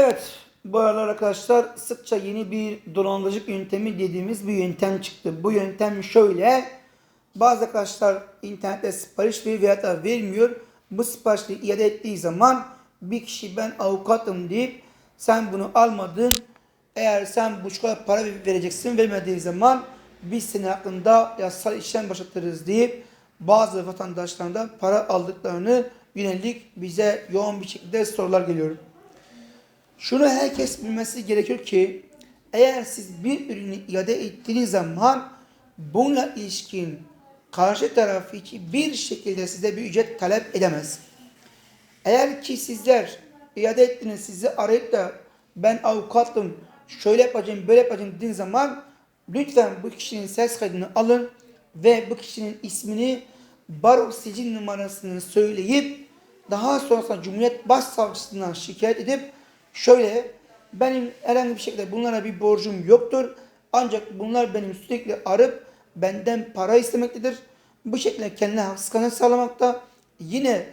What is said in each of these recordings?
Evet, bu aralar arkadaşlar sıkça yeni bir dolandırıcılık yöntemi dediğimiz bir yöntem çıktı. Bu yöntem şöyle. Bazı arkadaşlar internette sipariş veriyor veya da vermiyor. Bu siparişleri iade ettiği zaman bir kişi ben avukatım deyip sen bunu almadın. Eğer sen bu kadar para vereceksin vermediğin zaman biz senin hakkında yasal işlem başlatırız deyip bazı vatandaşlardan para aldıklarını yönelik bize yoğun bir şekilde sorular geliyor. Şunu herkes bilmesi gerekiyor ki eğer siz bir ürünü iade ettiğiniz zaman bununla ilişkin karşı taraf hiçbir şekilde size bir ücret talep edemez. Eğer ki sizler iade ettiniz sizi arayıp da ben avukatım şöyle yapacağım böyle yapacağım dediğiniz zaman lütfen bu kişinin ses kaydını alın ve bu kişinin ismini baro sicil numarasını söyleyip daha sonrasında Cumhuriyet Başsavcısına şikayet edip şöyle benim herhangi bir şekilde bunlara bir borcum yoktur. Ancak bunlar benim sürekli arıp benden para istemektedir. Bu şekilde kendine haksız sağlamakta. Yine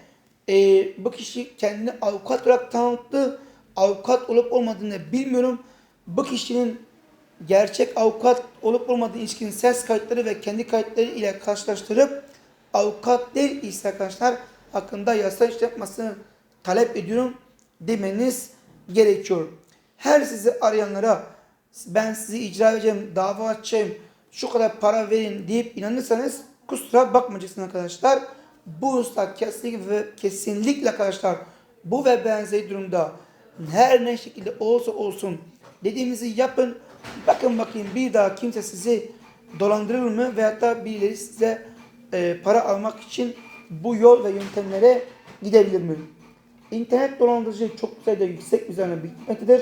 e, bu kişi kendini avukat olarak tanıttı. Avukat olup olmadığını bilmiyorum. Bu kişinin gerçek avukat olup olmadığı ilişkin ses kayıtları ve kendi kayıtları ile karşılaştırıp avukat değil ise arkadaşlar hakkında yasal işlem yapmasını talep ediyorum demeniz gerekiyor. Her sizi arayanlara ben sizi icra edeceğim, dava açacağım, şu kadar para verin deyip inanırsanız kusura bakmayacaksınız arkadaşlar. Bu usta kesinlikle ve kesinlikle arkadaşlar bu ve benzeri durumda her ne şekilde olsa olsun dediğimizi yapın. Bakın bakayım bir daha kimse sizi dolandırır mı veyahut da birileri size e, para almak için bu yol ve yöntemlere gidebilir mi? İnternet dolandırıcılığı çok sayıda yüksek üzerine bitmektedir.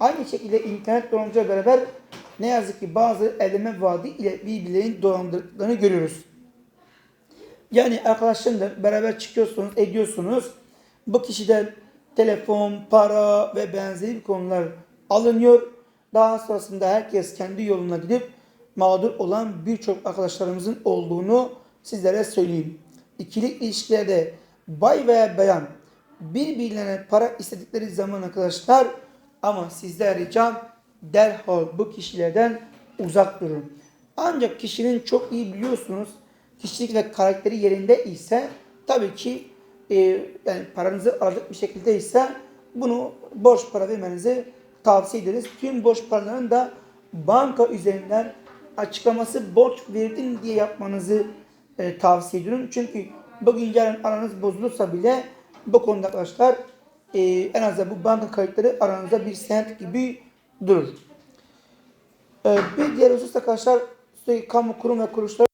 Aynı şekilde internet dolandırıcılığı beraber ne yazık ki bazı eleme vaadi ile birbirlerinin dolandırdıklarını görüyoruz. Yani arkadaşlarla beraber çıkıyorsunuz, ediyorsunuz. Bu kişiden telefon, para ve benzeri konular alınıyor. Daha sonrasında herkes kendi yoluna gidip mağdur olan birçok arkadaşlarımızın olduğunu sizlere söyleyeyim. İkili ilişkilerde bay veya bayan birbirlerine para istedikleri zaman arkadaşlar ama sizler ricam derhal bu kişilerden uzak durun. Ancak kişinin çok iyi biliyorsunuz kişilik ve karakteri yerinde ise tabii ki e, yani paranızı aralık bir şekilde ise bunu borç para vermenizi tavsiye ederiz. Tüm borç paraların da banka üzerinden açıklaması borç verdim diye yapmanızı e, tavsiye ediyorum. Çünkü bugün yarın aranız bozulursa bile bu konuda arkadaşlar e, en azından bu banka kayıtları aranızda bir senet gibi durur. E, bir diğer husus arkadaşlar sürekli kamu kurum ve kuruluşlar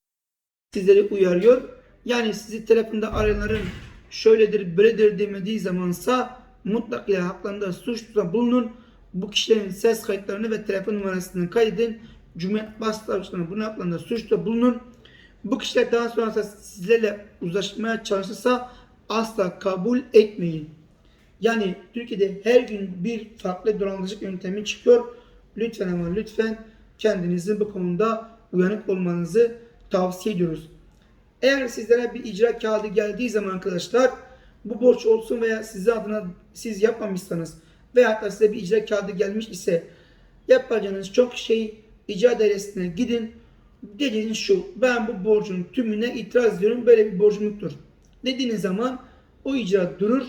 sizleri uyarıyor. Yani sizi telefonda arayanların şöyledir böyledir demediği zamansa mutlaka haklarında suçluda bulunun. Bu kişilerin ses kayıtlarını ve telefon numarasını kaydedin. Cumhuriyet Başsavcılığına bunun haklarında suçluda bulunun. Bu kişiler daha sonra sizlerle uzlaşmaya çalışırsa asla kabul etmeyin. Yani Türkiye'de her gün bir farklı dolandırıcılık yöntemi çıkıyor. Lütfen ama lütfen kendinizi bu konuda uyanık olmanızı tavsiye ediyoruz. Eğer sizlere bir icra kağıdı geldiği zaman arkadaşlar bu borç olsun veya size adına siz yapmamışsanız veya da size bir icra kağıdı gelmiş ise yapacağınız çok şey icra dairesine gidin. Dediğiniz şu ben bu borcun tümüne itiraz ediyorum böyle bir borcum yoktur. Dediğiniz zaman o icra durur.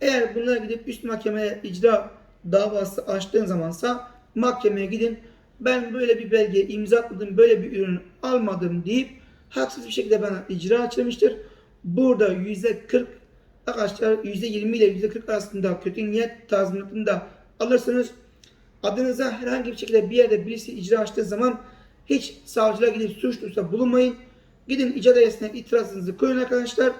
Eğer bunlara gidip üst mahkemeye icra davası açtığın zamansa mahkemeye gidin. Ben böyle bir belge imzaladım, böyle bir ürün almadım deyip haksız bir şekilde bana icra açılmıştır. Burada %40 arkadaşlar %20 ile %40 arasında kötü niyet tazminatını da alırsınız. Adınıza herhangi bir şekilde bir yerde birisi icra açtığı zaman hiç savcılığa gidip suçluysa bulunmayın. Gidin icra dairesine itirazınızı koyun arkadaşlar.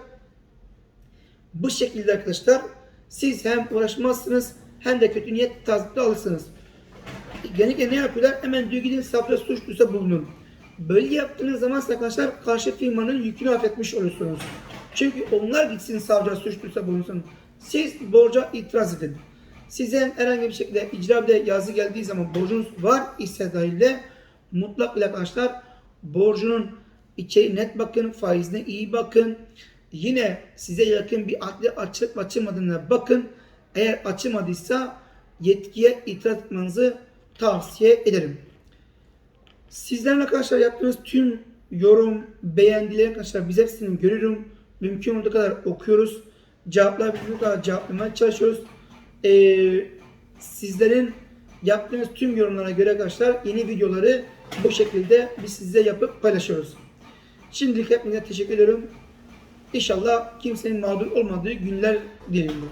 Bu şekilde arkadaşlar siz hem uğraşmazsınız hem de kötü niyet tazminatı alırsınız. Genellikle ne yapıyorlar? Hemen diyor gidin savcıya suçluysa bulunun. Böyle yaptığınız zaman arkadaşlar karşı firmanın yükünü hafifletmiş oluyorsunuz. Çünkü onlar gitsin savcıya suçluysa bulunsun. Siz borca itiraz edin. Size herhangi bir şekilde icra bir yazı geldiği zaman borcunuz var ise dahilde mutlak arkadaşlar borcunun içeri net bakın, faizine iyi bakın. Yine size yakın bir adli açılıp açılmadığına bakın. Eğer açılmadıysa yetkiye itiraz etmenizi tavsiye ederim. Sizlerin arkadaşlar yaptığınız tüm yorum, beğendiler arkadaşlar biz hepsini görüyorum. Mümkün olduğu kadar okuyoruz. Cevaplayabildiğimiz kadar cevaplamaya çalışıyoruz. Ee, sizlerin yaptığınız tüm yorumlara göre arkadaşlar yeni videoları bu şekilde biz size yapıp paylaşıyoruz. Şimdilik hepinize teşekkür ediyorum. İnşallah kimsenin mağdur olmadığı günler dilerim.